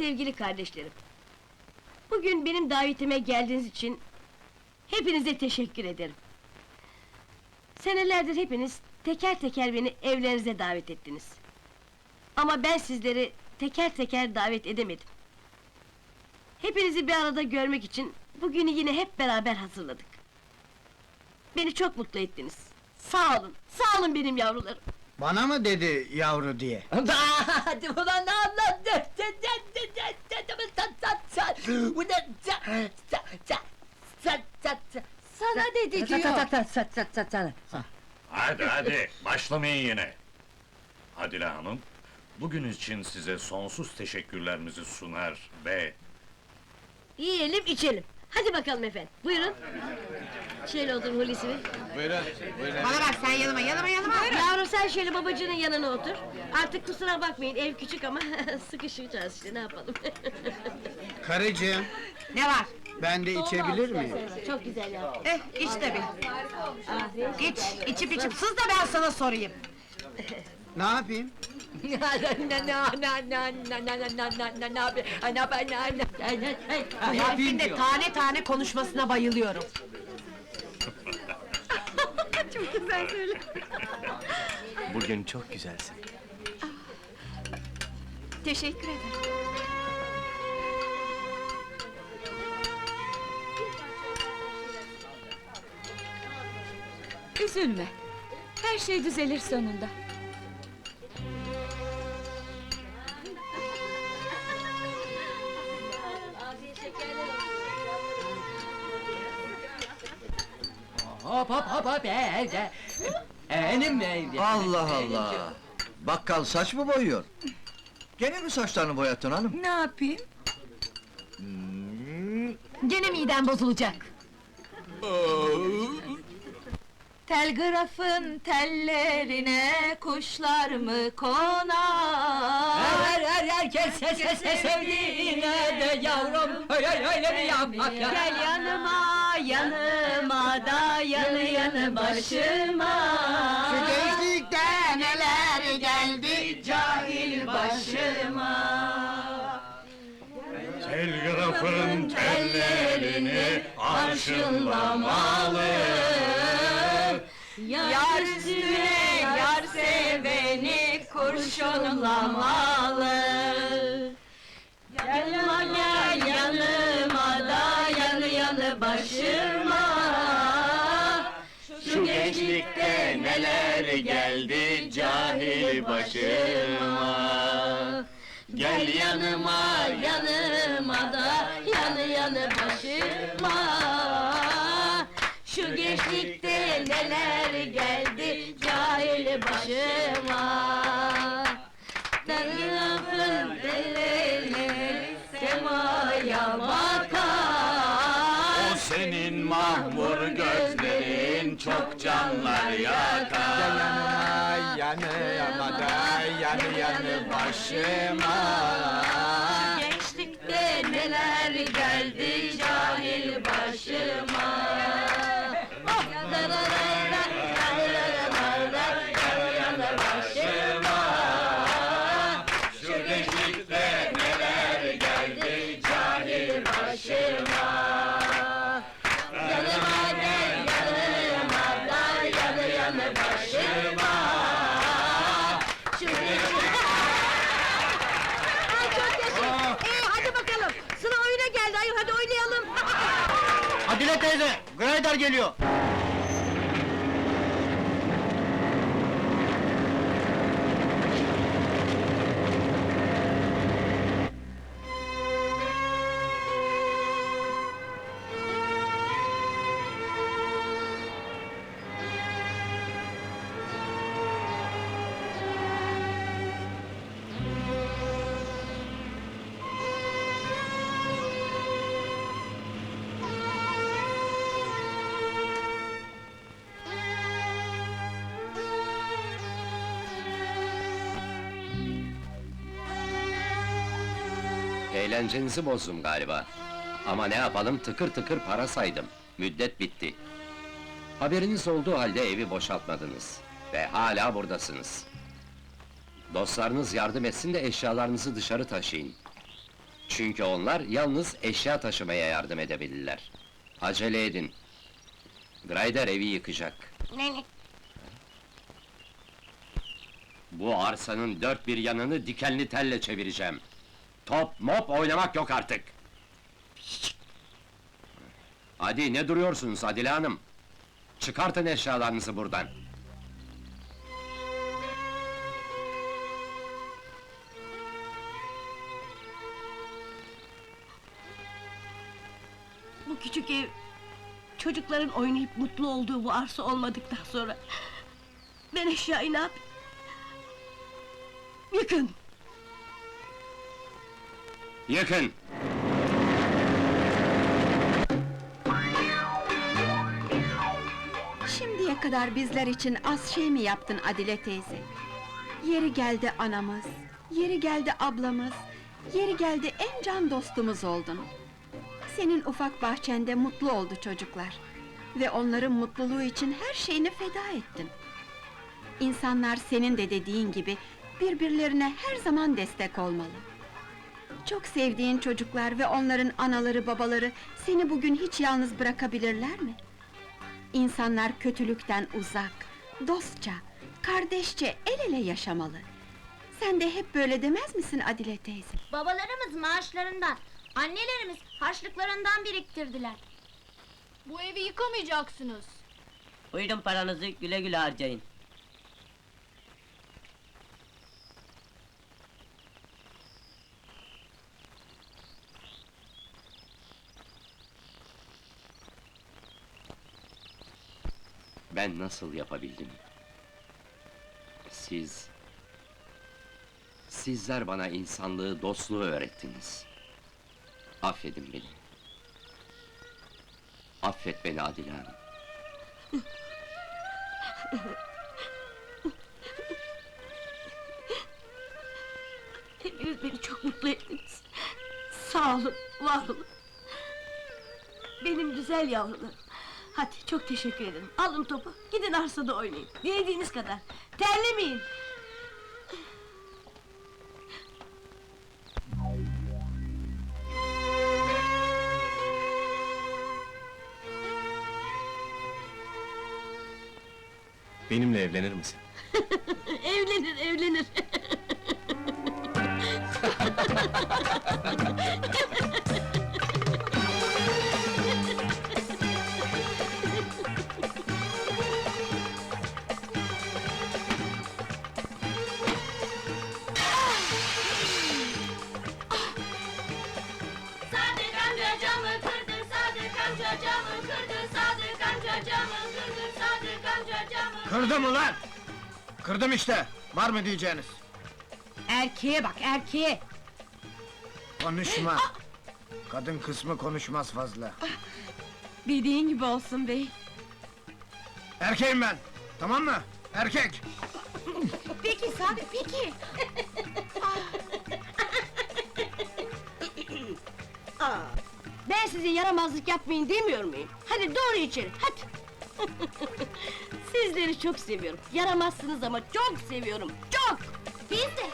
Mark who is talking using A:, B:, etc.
A: Sevgili kardeşlerim. Bugün benim davetime geldiğiniz için hepinize teşekkür ederim. Senelerdir hepiniz teker teker beni evlerinize davet ettiniz. Ama ben sizleri teker teker davet edemedim. Hepinizi bir arada görmek için bugünü yine hep beraber hazırladık. Beni çok mutlu ettiniz. Sağ olun, sağ olun benim yavrularım.
B: Bana mı dedi yavru diye?
C: Hadi ulan ne anlattın?
A: Sana dedi diyor.
D: Hadi hadi, başlamayın yine. Adile Hanım, bugün için size sonsuz teşekkürlerimizi sunar ve...
A: Yiyelim içelim. Hadi bakalım efendim. Buyurun. Şöyle otur Hulusi Bey.
C: Bana bak sen yanıma yanıma yanıma.
A: Yavrum sen şöyle babacının yanına otur. Artık kusura bakmayın ev küçük ama sıkışacağız işte ne yapalım.
B: Karıcığım,
C: Ne var?
B: ben de içebilir miyim?
A: Çok güzel ya.
C: Eh iç tabi. İç içip içip sus da ben sana sorayım.
B: Ne yapayım?
C: Bu herifin de tane tane konuşmasına bayılıyorum.
E: Bugün çok güzelsin.
C: Teşekkür ederim.
F: Üzülme. Her şey düzelir sonunda.
G: Hop hop hop hop evde. Benim evde.
H: Allah Allah! Bakkal saç mı boyuyor? Gene mi saçlarını boyattın hanım?
F: Ne yapayım?
C: Gene miden bozulacak.
F: Telgrafın tellerine kuşlar mı konar?
G: Her her herkes ses ses ses sevdiğine de yavrum. Öyle öyle mi yapmak ya?
A: Gel yanıma, yanıma da yanı yanı başıma.
B: Şu gençlikte neler geldi?
A: Cahil başıma.
D: Telgrafın tellerini arşınlamalı.
A: Yar üstüne yar seveni kurşunlamalı. Neler geldi cahil başıma. Gel yanıma yanıma da yanı yanı başıma. Şu gençlikte neler geldi cahil başıma. Tarafın elleri semaya bakar.
B: Başıma.
A: Gençlikte neler geldi cahil başıma.
B: Geliyor.
E: Eğlencenizi bozdum galiba. Ama ne yapalım tıkır tıkır para saydım. Müddet bitti. Haberiniz olduğu halde evi boşaltmadınız. Ve hala buradasınız. Dostlarınız yardım etsin de eşyalarınızı dışarı taşıyın. Çünkü onlar yalnız eşya taşımaya yardım edebilirler. Acele edin. Grayder evi yıkacak. Bu arsanın dört bir yanını dikenli telle çevireceğim. Top mop oynamak yok artık. Hadi ne duruyorsunuz Adile Hanım? Çıkartın eşyalarınızı buradan.
I: Bu küçük ev... Çocukların oynayıp mutlu olduğu bu arsa olmadıktan sonra... Ben eşyayı ne yapayım? Yıkın!
E: Yıkın!
J: Şimdiye kadar bizler için az şey mi yaptın Adile teyze? Yeri geldi anamız, yeri geldi ablamız, yeri geldi en can dostumuz oldun. Senin ufak bahçende mutlu oldu çocuklar. Ve onların mutluluğu için her şeyini feda ettin. İnsanlar senin de dediğin gibi birbirlerine her zaman destek olmalı. Çok sevdiğin çocuklar ve onların anaları babaları seni bugün hiç yalnız bırakabilirler mi? İnsanlar kötülükten uzak, dostça, kardeşçe el ele yaşamalı. Sen de hep böyle demez misin Adile teyze?
K: Babalarımız maaşlarından, annelerimiz harçlıklarından biriktirdiler. Bu evi yıkamayacaksınız.
L: Buyurun paranızı güle güle harcayın.
E: Ben nasıl yapabildim? Siz... Sizler bana insanlığı, dostluğu öğrettiniz. Affedin beni. Affet beni Adile Hanım.
I: Hepiniz beni çok mutlu ettiniz. Sağ olun, var olun. Benim güzel yavrularım. Hadi çok teşekkür ederim. Alın topu, gidin arsada oynayın. Dilediğiniz kadar. Terlemeyin.
B: Benimle evlenir misin?
I: Evlenir, evlenir.
B: Kırdım ulan! Kırdım işte! Var mı diyeceğiniz?
C: Erkeğe bak, erkeğe!
B: Konuşma! Kadın kısmı konuşmaz fazla.
I: Dediğin gibi olsun bey.
B: Erkeğim ben! Tamam mı? Erkek!
C: Peki Sadık, peki!
I: Ben size yaramazlık yapmayın demiyor muyum? Hadi doğru içeri, hadi! Sizleri çok seviyorum. Yaramazsınız ama çok seviyorum, çok!
K: Biz de,